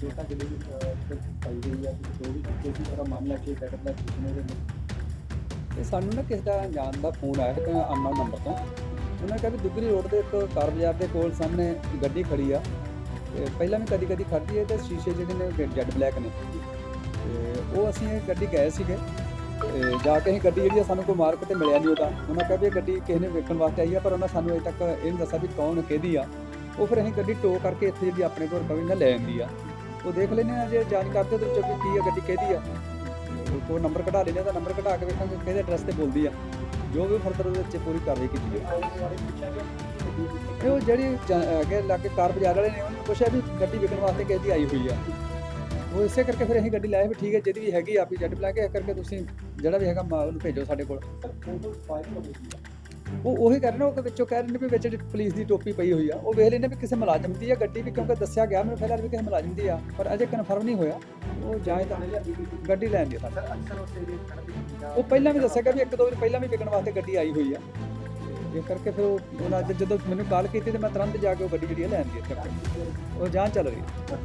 Data ਜਿਹੜੀ ਪਾਈ ਗਈ ਹੈ ਜੋ ਵੀ ਕਿਸੇ ਤਰ੍ਹਾਂ ਮਾਮਲਾ ਕਿ ਡਾਟਾ ਦਾ ਕਿਸੇ ਦੇ ਤੇ ਸਾਨੂੰ ਨਾ ਕਿਸੇ ਦਾ ਜਾਣ ਦਾ ਫੋਨ ਆਇਆ ਕਿ ਅਨਨੋਨ ਨੰਬਰ ਤੋਂ। ਉਹਨਾਂ ਕਿਹਾ ਵੀ ਦੁੱਗਰੀ ਰੋਡ ਦੇ ਇੱਕ ਕਾਰ ਬਾਜ਼ਾਰ ਦੇ ਕੋਲ ਸਾਹਮਣੇ ਗੱਡੀ ਖੜੀ ਆ। ਤੇ ਪਹਿਲਾਂ ਵੀ ਕਦੀ ਕਦੀ ਖੜਦੀ ਹੈ ਤੇ ਸ਼ੀਸ਼ੇ ਜਿਹੜੇ ਨੇ ਜੈਡ ਬਲੈਕ ਨੇ। ਤੇ ਉਹ ਅਸੀਂ ਇਹ ਗੱਡੀ ਗਏ ਸੀਗੇ। ਤੇ ਜਾ ਕੇ ਅਸੀਂ ਗੱਡੀ ਜਿਹੜੀ ਆ ਸਾਨੂੰ ਕੋਈ ਮਾਰਕ ਤੇ ਮਿਲਿਆ ਨਹੀਂ ਉਹਦਾ। ਉਹਨਾਂ ਕਿਹਾ ਵੀ ਇਹ ਗੱਡੀ ਕਿਸੇ ਨੇ ਵੇਖਣ ਵਾਸਤੇ ਆਈ ਆ, ਪਰ ਉਹਨਾਂ ਸਾਨੂੰ ਅਜੇ ਤੱਕ ਇਹ ਨਹੀਂ ਦੱਸਿਆ ਵੀ ਕੌਣ ਕਿਹਦੀ ਆ। ਉਹ ਫਿਰ ਅਸੀਂ ਗੱਡੀ ਟੋ ਕਰਕੇ ਇੱਥੇ ਜਿਹੜੀ ਆਪਣੇ ਕੋਲ ਕਵੀ ਨਾਲ ਲੈ ਆਂਦੀ ਆ। ਉਹ ਦੇਖ ਲੈਂਦੇ ਆ ਜੇ ਜਾਂਚ ਕਰਦੇ ਉਹਦੇ ਵਿੱਚੋਂ ਵੀ ਕੀ ਆ, ਗੱਡੀ ਕਿਹਦੀ ਆ। ਉਹ ਨੰਬਰ ਕਢਾ ਲੈਂਦੇ ਆ ਤਾਂ ਨੰਬਰ ਕਢਾ ਕੇ ਵੇਖਾਂਗੇ ਕਿਹਦੇ ਐਡਰੈਸ ਤੇ ਬੋਲਦੀ ਆ। ਜੋ ਵੀ ਫਰਦਰ ਉਹਦੇ ਵਿੱਚ ਪੂਰੀ ਕਾਰਵਾਈ ਕੀਤੀ ਜਾਵੇ ਉਹ ਜਿਹੜੀ ਜਾਂ- ਅੱਗੇ ਲਾਗੇ ਕਾਰ ਬਾਜ਼ਾਰ ਵਾਲੇ ਨੇ, ਉਹਨੂੰ ਪੁੱਛਿਆ ਵੀ ਗੱਡੀ ਵਿਕਣ ਵਾਸਤੇ ਕਿਹਦੀ ਆਈ ਹੋਈ ਆ। ਉਹ ਇਸੇ ਕਰਕੇ ਫਿਰ ਅਸੀਂ ਗੱਡੀ ਲਾਏ ਵੀ ਠੀਕ ਹੈ, ਜਿਹਦੀ ਵੀ ਹੈਗੀ ਆ ਵੀ ਜੱਟ ਬਲਾ ਕੇ, ਇਸ ਕਰਕੇ ਤੁਸੀਂ ਜਿਹੜਾ ਵੀ ਹੈਗਾ ਮਾਲ ਉਹਨੂੰ ਭੇਜੋ ਸਾਡੇ ਕੋਲ। ਉਹ ਉਹੀ ਕਰ ਰਹੇ ਨੇ ਉਹ ਵਿੱਚੋਂ ਕਹਿ ਰਹੇ ਨੇ ਵੀ ਵਿੱਚ ਜਿਹੜੀ ਪੁਲਿਸ ਦੀ ਟੋਪੀ ਪਈ ਹੋਈ ਆ, ਉਹ ਵੇਖ ਲੈਂਦੇ ਵੀ ਕਿਸੇ ਮੁਲਾਜ਼ਮ ਦੀ ਆ ਗੱਡੀ ਵੀ, ਕਿਉਂਕਿ ਦੱਸਿਆ ਗਿਆ ਮੈਨੂੰ ਪਹਿਲਾਂ ਵੀ ਕਿਸੇ ਮੁਲਾਜ਼ਮ ਦੀ ਆ, ਪਰ ਅਜੇ ਕਨਫਰਮ ਨਹੀਂ ਹੋਇਆ। ਉਹ ਜਾਂਚ ਤਾਂ ਗੱਡੀ ਲੈਣ ਦੀ ਆ ਸਰ ਉਹ ਪਹਿਲਾਂ ਵੀ ਦੱਸਿਆ ਗਿਆ ਵੀ ਇੱਕ ਦੋ ਦਿਨ ਪਹਿਲਾਂ ਵੀ ਵਿਕਣ ਵਾਸਤੇ ਗੱਡੀ ਆਈ ਹੋਈ ਆ। ਤੇ ਇਹ ਕਰਕੇ ਫਿਰ ਉਹ ਉਹਨਾਂ ਅੱਜ ਜਦੋਂ ਮੈਨੂੰ ਕਾਲ ਕੀਤੀ ਤੇ ਮੈਂ ਤੁਰੰਤ ਜਾ ਕੇ ਉਹ ਗੱਡੀ ਜਿਹੜੀ ਆ ਲੈਣ ਦੀ ਇੱਥੇ ਉਹ ਜਾਂਚ ਚੱਲ ਰਹੀ ਹੈ